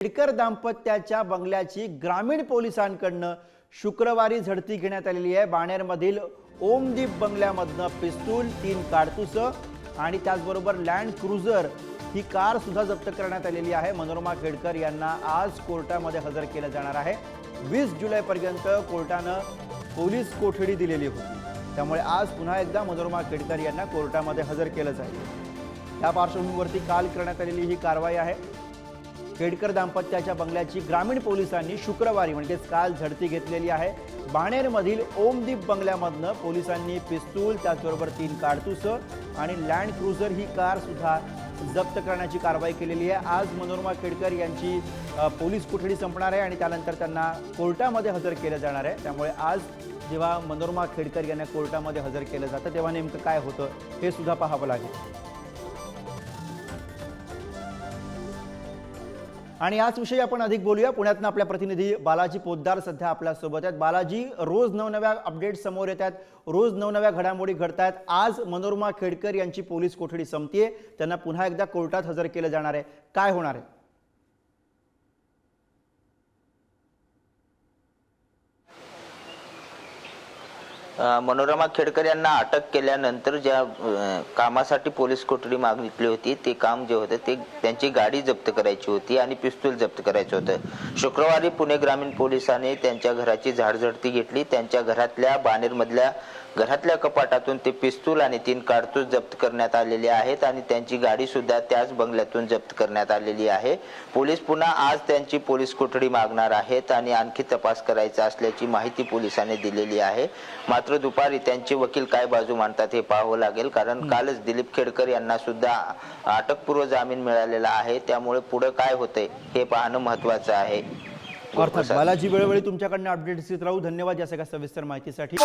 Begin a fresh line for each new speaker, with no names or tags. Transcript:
खेडकर दाम्पत्याच्या बंगल्याची ग्रामीण पोलिसांकडनं शुक्रवारी झडती घेण्यात आलेली आहे. बाणेरमधील ओमदीप बंगल्यामधनं पिस्तूल तीन काडतुस आणि त्याचबरोबर लँड क्रुझर ही कार सुद्धा जप्त करण्यात आलेली आहे. मनोरमा खेडकर यांना आज कोर्टामध्ये हजर केलं जाणार आहे. वीस जुलैपर्यंत कोर्टानं पोलीस कोठडी दिलेली होती. त्यामुळे आज पुन्हा एकदा मनोरमा खेडकर यांना कोर्टामध्ये हजर केलं जाईल. या पार्श्वभूमीवरती काल करण्यात आलेली ही कारवाई आहे. खेडकर दाम्पत्याच्या बंगल्याची ग्रामीण पोलिसांनी शुक्रवारी म्हणजेच काल झडती घेतलेली आहे. बाणेरमधील ओमदीप बंगल्यामधनं पोलिसांनी पिस्तूल त्याचबरोबर तीन काडतुसं आणि लँड क्रुझर ही कार सुद्धा जप्त करण्याची कारवाई केलेली आहे. आज मनोरमा खेडकर यांची पोलीस कोठडी संपणार आहे आणि त्यानंतर त्यांना कोर्टामध्ये हजर केलं जाणार आहे. त्यामुळे आज जेव्हा मनोरमा खेडकर यांना कोर्टामध्ये हजर केलं जातं तेव्हा नेमकं काय होतं हे सुद्धा पाहावं लागेल. आणि याच विषयी आपण अधिक बोलूया. पुण्यातनं आपल्या प्रतिनिधी बालाजी पोद्दार सध्या आपल्यासोबत आहेत. बालाजी रोज नवनव्या अपडेट समोर येत आहेत. रोज नवनव्या घडामोडी घडत आहेत आज मनोरमा खेडकर यांची पोलीस कोठडी संपतीये. त्यांना पुन्हा एकदा कोर्टात हजर केलं जाणार आहे. काय होणार आहे?
मनोरमा खेडकर यांना अटक केल्यानंतर ज्या कामासाठी पोलीस कोठडी मागितली होती ते काम जे होतं ते त्यांची गाडी जप्त करायची होती आणि पिस्तूल जप्त करायचं होतं. शुक्रवारी पुणे ग्रामीण पोलिसांनी त्यांच्या घराची झाडझडती घेतली. त्यांच्या घरातल्या बाणेरमधल्या घरातल्या कपाटातून ते पिस्तूल आणि तीन कारतूस जप्त करण्यात आलेले आहेत आणि त्यांची गाडी सुद्धा त्याच बंगल्यातून जप्त करण्यात आलेली आहे. पोलीस पुन्हा आज त्यांची पोलीस कोठडी मागणार आहेत आणि आणखी तपास करायचा असल्याची माहिती पोलिसांनी दिलेली आहे. मात्र दुपारी त्यांचे वकील काय बाजू मांडतात हे पाहावं लागेल. कारण कालच दिलीप खेडकर यांना सुद्धा अटकपूर्व जामीन मिळालेला आहे. त्यामुळे पुढे काय होतंय हे पाहणं महत्वाचं आहे.
अर्थात बालाजी वेळोवेळी तुमच्याकडनं अपडेट्स येत राहू. धन्यवाद या सगळ्या सविस्तर माहितीसाठी.